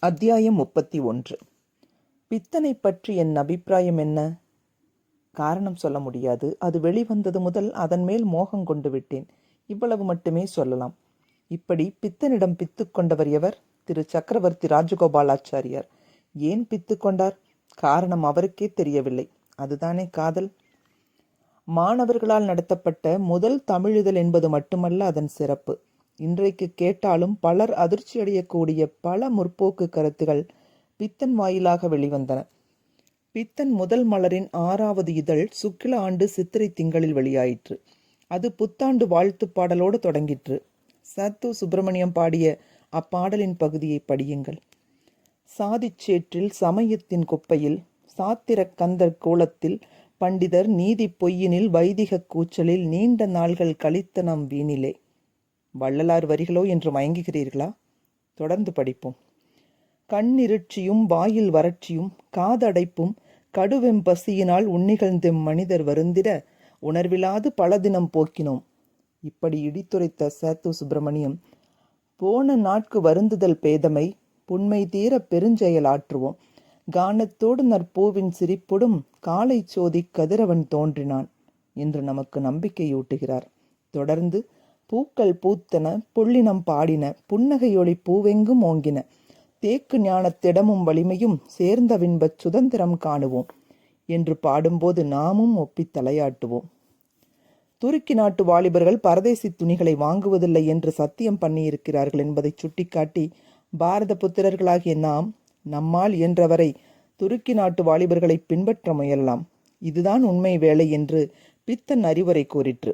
அத்தியாயம் முப்பத்தி ஒன்று. பித்தனை பற்றி என் அபிப்பிராயம் என்ன? காரணம் சொல்ல முடியாது. அது வெளிவந்தது முதல் அதன் மேல் மோகம் கொண்டு விட்டேன். இவ்வளவு மட்டுமே சொல்லலாம். இப்படி பித்தனிடம் பித்து கொண்டவர் எவர்? திரு. சக்கரவர்த்தி ராஜகோபாலாச்சாரியார். ஏன் பித்து கொண்டார்? காரணம் அவருக்கே தெரியவில்லை. அதுதானே காதல்? மாணவர்களால் நடத்தப்பட்ட முதல் தமிழிதழ் என்பது மட்டுமல்ல அதன் சிறப்பு. இன்றைக்கு கேட்டாலும் பலர் அதிர்ச்சியடையக்கூடிய பல முற்போக்கு கருத்துகள் பித்தன் வாயிலாக வெளிவந்தன. பித்தன் முதல் மலரின் ஆறாவது இதழ் சுக்கில ஆண்டு சித்திரை திங்களில் வெளியாயிற்று. அது புத்தாண்டு வாழ்த்துப் பாடலோடு தொடங்கிற்று. சத்து சுப்பிரமணியம் பாடிய அப்பாடலின் பகுதியை படியுங்கள். சாதிச்சேற்றில் சமயத்தின் குப்பையில் சாத்திரக் கந்தர் கோலத்தில் பண்டிதர் நீதி பொய்யினில் வைதிக கூச்சலில் நீண்ட நாள்கள் கழித்த நம் வீணிலே. வள்ளலார் வரிகளோ என்று மயங்குகிறீர்களா? தொடர்ந்து படிப்போம். கண்ணிருட்சியும் வாயில் வறட்சியும் காதடைப்பும் கடுவெம் பசியினால் உன்னிகழ்ந்தெம் மனிதர் வருந்திட உணர்விலாது பல தினம் போக்கினோம். இப்படி இடித்துரைத்த சேத்து சுப்பிரமணியம் போன நாட்கு வருந்துதல் பேதமை புண்மை தீர பெருஞ்செயல் ஆற்றுவோம். கானத்தோடு நற்பூவின் சிரிப்புடும் காலை சோதி கதிரவன் தோன்றினான் என்று நமக்கு நம்பிக்கையூட்டுகிறார். தொடர்ந்து பூக்கள் பூத்தன புள்ளினம் பாடின புன்னகையொளி பூவெங்கும் ஓங்கின. தேக்கு ஞானத்திடமும் வலிமையும் சேர்ந்த வின்பச் சுதந்திரம் காணுவோம் என்று பாடும்போது நாமும் ஒப்பி தலையாட்டுவோம். துருக்கி நாட்டு வாலிபர்கள் பரதேசி துணிகளை வாங்குவதில்லை என்று சத்தியம் பண்ணியிருக்கிறார்கள் என்பதை சுட்டிக்காட்டி பாரத புத்திரர்களாகிய நாம் நம்மால் இயன்றவரை துருக்கி நாட்டு வாலிபர்களை பின்பற்ற முயலலாம். இதுதான் உண்மை வேலை என்று பித்தன் அறிவுரை கூறிற்று.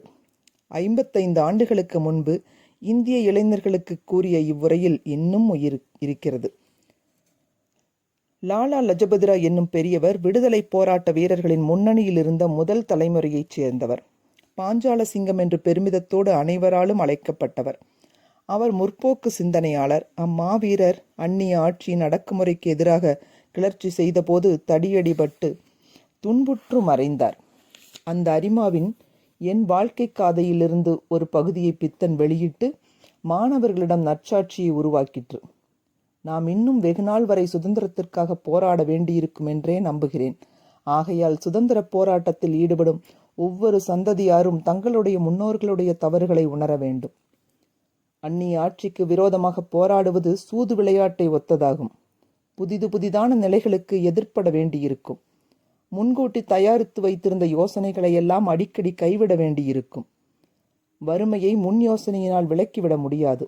ஐம்பத்தைந்து ஆண்டுகளுக்கு முன்பு இந்திய இளைஞர்களுக்கு கூறிய இவ்வுரையில் இன்னும் உயிர் இருக்கிறது. லாலா லஜபதிரா என்னும் பெரியவர் விடுதலை போராட்ட வீரர்களின் முன்னணியில் இருந்த முதல் தலைமுறையைச் சேர்ந்தவர். பாஞ்சால சிங்கம் என்று பெருமிதத்தோடு அனைவராலும் அழைக்கப்பட்டவர். அவர் முற்போக்கு சிந்தனையாளர். அம்மாவீரர் அந்நிய ஆட்சியின் அடக்குமுறைக்கு எதிராக கிளர்ச்சி செய்தபோது தடியடிபட்டு துன்புற்று மறைந்தார். அந்த அரிமாவின் என் வாழ்க்கை காதையிலிருந்து ஒரு பகுதியை பித்தன் வெளியிட்டு மாணவர்களிடம் நற்சாட்சியை உருவாக்கிற்று. நாம் இன்னும் வெகுநாள் வரை சுதந்திரத்திற்காக போராட வேண்டியிருக்கும் என்றே நம்புகிறேன். ஆகையால் சுதந்திர போராட்டத்தில் ஈடுபடும் ஒவ்வொரு சந்ததியாரும் தங்களுடைய முன்னோர்களுடைய தவறுகளை உணர வேண்டும். அந்நிய ஆட்சிக்கு விரோதமாக போராடுவது சூது விளையாட்டை ஒத்ததாகும். புதிது புதிதான நிலைகளுக்கு எதிர்ப்பட வேண்டியிருக்கும். முன்கூட்டி தயாரித்து வைத்திருந்த யோசனைகளை எல்லாம் அடிக்கடி கைவிட வேண்டியிருக்கும். வறுமையை முன் யோசனையினால் விலக்கிவிட முடியாது.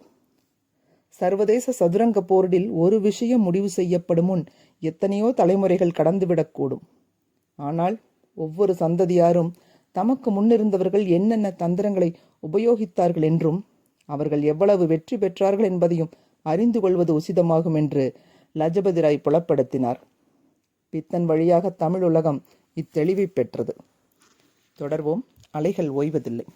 சர்வதேச சதுரங்க போரிடில் ஒரு விஷயம் முடிவு செய்யப்படும் முன் எத்தனையோ தலைமுறைகள் கடந்துவிடக்கூடும். ஆனால் ஒவ்வொரு சந்ததியாரும் தமக்கு முன்னிருந்தவர்கள் என்னென்ன தந்திரங்களை உபயோகித்தார்கள் என்றும் அவர்கள் எவ்வளவு வெற்றி பெற்றார்கள் என்பதையும் அறிந்து கொள்வது உசிதமாகும் என்று லஜபதி ராய் புலப்படுத்தினார். பித்தன் வழியாக தமிழ் உலகம் இத்தெளிவை பெற்றது. தொடர்வோம். அலைகள் ஓய்வதில்லை.